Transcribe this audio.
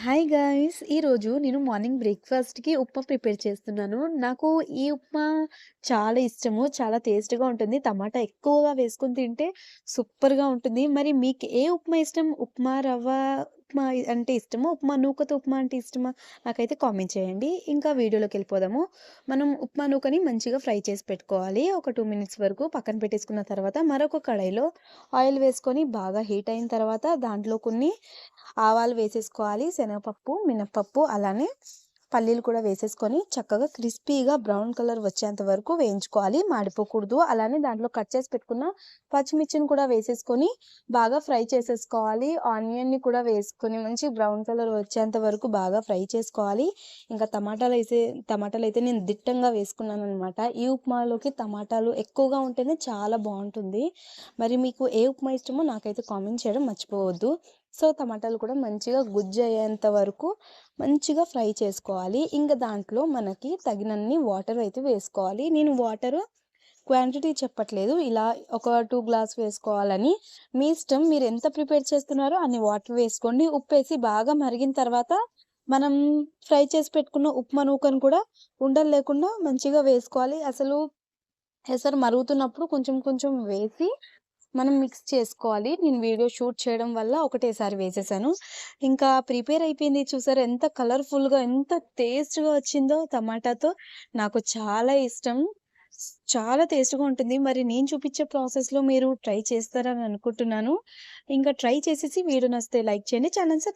Hi guys ఈరోజు నేను morning బ్రేక్‌ఫాస్ట్‌కి ఉప్మా ప్రిపేర్ చేస్తున్నాను. నాకు ఈ ఉప్మా చాలా ఇష్టము. చాలా టేస్ట్‌గా ఉంటుంది. టమాటా ఎక్కువగా వేసుకొని తింటే సూపర్‌గా ఉంటుంది. మరి మీకు ఏ ఉప్మా ఇష్టం? ఉప్మా రవ్వ ఉప్మా అంటే ఇష్టమా? ఉప్మా నూకతో ఉప్మా అంటే ఇష్టమా? నాకైతే కామెంట్ చేయండి. ఇంకా వీడియోలోకి వెళ్ళిపోదాము మనం ఉప్మా నూకని మంచిగా ఫ్రై చేసి పెట్టుకోవాలి. ఒక టూ మినిట్స్ వరకు పక్కన పెట్టేసుకున్న తర్వాత మరొక కడాయిలో ఆయిల్ వేసుకొని బాగా హీట్ అయిన తర్వాత దాంట్లో కొన్ని ఆవాలు వేసేసుకోవాలి. శనగపప్పు, మినపప్పు అలానే పల్లీలు కూడా వేసేసుకొని చక్కగా క్రిస్పీగా బ్రౌన్ కలర్ వచ్చేంత వరకు వేయించుకోవాలి. మాడిపోకూడదు. అలానే దాంట్లో కట్ చేసి పెట్టుకున్న పచ్చిమిర్చిని కూడా వేసేసుకొని బాగా ఫ్రై చేసేసుకోవాలి. ఆనియన్‌ని కూడా వేసుకొని మంచి బ్రౌన్ కలర్ వచ్చేంత వరకు బాగా ఫ్రై చేసుకోవాలి. ఇంకా టమాటాలు అయితే టమాటాలు అయితే నేను దిట్టంగా వేసుకున్నాను అనమాట ఈ ఉప్మాలోకి టమాటాలు ఎక్కువగా ఉంటేనే చాలా బాగుంటుంది మరి మీకు ఏ ఉప్మా ఇష్టమో నాకైతే కామెంట్ చేయడం మర్చిపోవద్దు. సో, టమాటాలు కూడా మంచిగా గుజ్జయ్యేంత వరకు మంచిగా ఫ్రై చేసుకోవాలి. ఇంకా దాంట్లో మనకి తగినన్ని వాటర్ అయితే వేసుకోవాలి. నేను వాటరు క్వాంటిటీ చెప్పట్లేదు. ఇలా ఒక టూ గ్లాస్ వేసుకోవాలని. మీ ఇష్టం. మీరు ఎంత ప్రిపేర్ చేస్తున్నారో అన్ని వాటర్ వేసుకోండి. ఉప్పు వేసి బాగా మరిగిన తర్వాత మనం ఫ్రై చేసి పెట్టుకున్న ఉప్మా నూకను కూడా ఉండలు లేకుండా మంచిగా వేసుకోవాలి. అసలు ఎసరు మరుగుతున్నప్పుడు కొంచెం కొంచెం వేసి మనం మిక్స్ చేసుకోవాలి. నేను వీడియో షూట్ చేయడం వల్ల ఒకటేసారి వేసేసాను. ఇంకా ప్రిపేర్ అయిపోయింది చూసారు ఎంత కలర్‌ఫుల్‌గా ఎంత టేస్ట్‌గా వచ్చిందో టమాటాతో. నాకు చాలా ఇష్టం. చాలా టేస్ట్‌గా ఉంటుంది. మరి నేను చూపించే ప్రాసెస్‌లో మీరు ట్రై చేస్తారని అనుకుంటున్నాను. ఇంకా ట్రై చేసేసి వీడియో నచ్చితే లైక్ చేయండి. Channel sir